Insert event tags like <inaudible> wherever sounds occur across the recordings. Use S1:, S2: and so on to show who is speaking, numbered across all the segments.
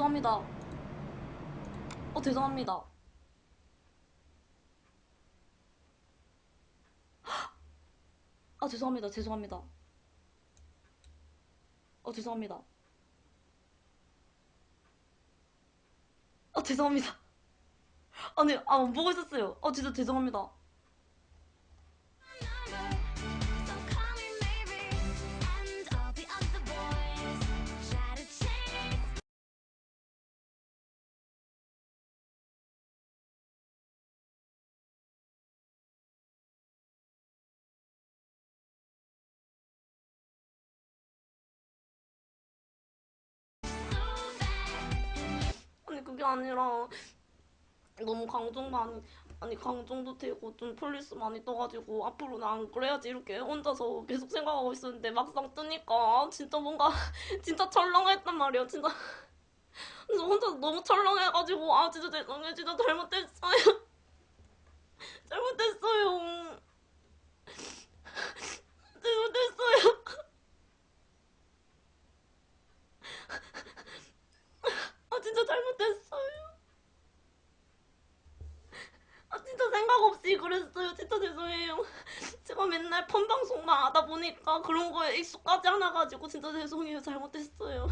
S1: 죄송합니다. 어 죄송합니다. 아 죄송합니다. 죄송합니다. 어 죄송합니다. 아 죄송합니다. 아니 아못 보고 있었어요. 어 진짜 죄송합니다. 그게 아니라 너무 강정 많이 아니 강정도 되고 좀 폴리스 많이 떠가지고 앞으로는 안 그래야지 이렇게 혼자서 계속 생각하고 있었는데 막상 뜨니까 진짜 뭔가 <laughs> 진짜 철렁했단 말이야. 진짜. 그래서 혼자 너무 철렁해가지고 아 진짜 죄송해요. 진짜 잘못했어요. <laughs> 잘못했어요. <laughs> 잘못했어요 아 진짜 잘못했어요 아 진짜 생각 없이 그랬어요. 진짜 죄송해요. <laughs> 제가 맨날 펀 방송만 하다 보니까 그런 거에 익숙하지 않아가지고 진짜 죄송해요. 잘못했어요.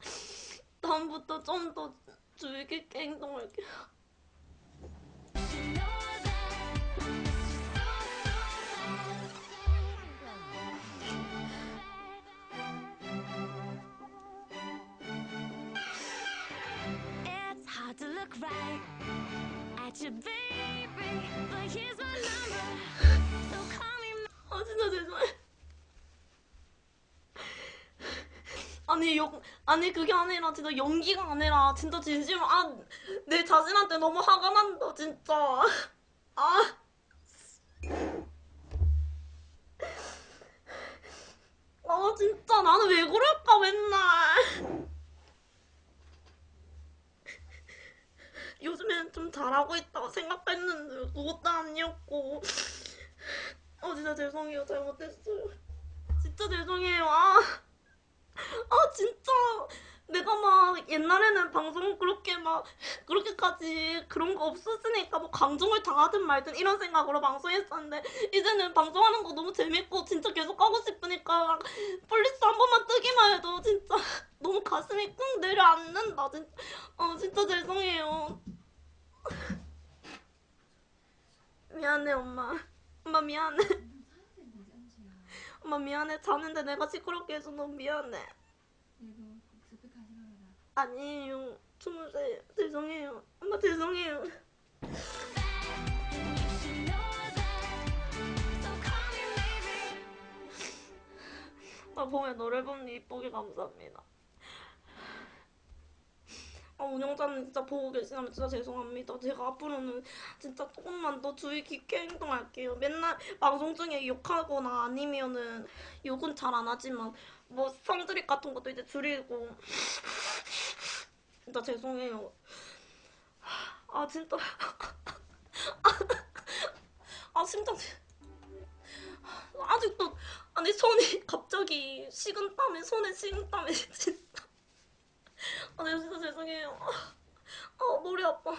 S1: <laughs> 다음부터 좀 더 주의 깊게 행동할게요.
S2: Right
S1: 아. 아니 영 아니 그게 아니라 진짜 연기가 아니라 진짜 진심 아내 자신한테 너무 화가 난다 진짜 아. 아 진짜 나는 왜 그럴까 맨날 요즘에는 좀 잘하고 있다고 생각했는데 그것도 아니었고. 어 진짜 죄송해요. 잘못했어요. 진짜 죄송해요. 아, 아 진짜. 내가 막 옛날에는 방송 그렇게 막 그렇게까지 그런 거 없었으니까 뭐 강정을 당하든 말든 이런 생각으로 방송했었는데 이제는 방송하는 거 너무 재밌고 진짜 계속 하고 싶으니까 폴리스 한 번만 뜨기만 해도 진짜 <laughs> 너무 가슴이 꾹 내려앉는다. 진짜 어 진짜 죄송해요 <laughs> 미안해 엄마. 엄마 미안해. 엄마 미안해. 자는데 내가 시끄럽게 해서 너무 미안해. 아니에요. 주무세요 죄송해요. 엄마 죄송해요. 아 봄에 노래 부르니 이쁘게 감사합니다 아 운영자는 진짜 보고 계시다면 진짜 죄송합니다. 제가 앞으로는 진짜 조금만 더 주의 깊게 행동할게요. 맨날 방송 중에 욕하거나 아니면은 욕은 잘 안 하지만 뭐 성드립 같은 것도 이제 줄이고. 진짜 죄송해요. 아 진짜. 아 심장 아직도 아니 손이 갑자기 식은땀에 손에 식은땀에 진짜 아 내가 진짜 죄송해요. 아 머리 아파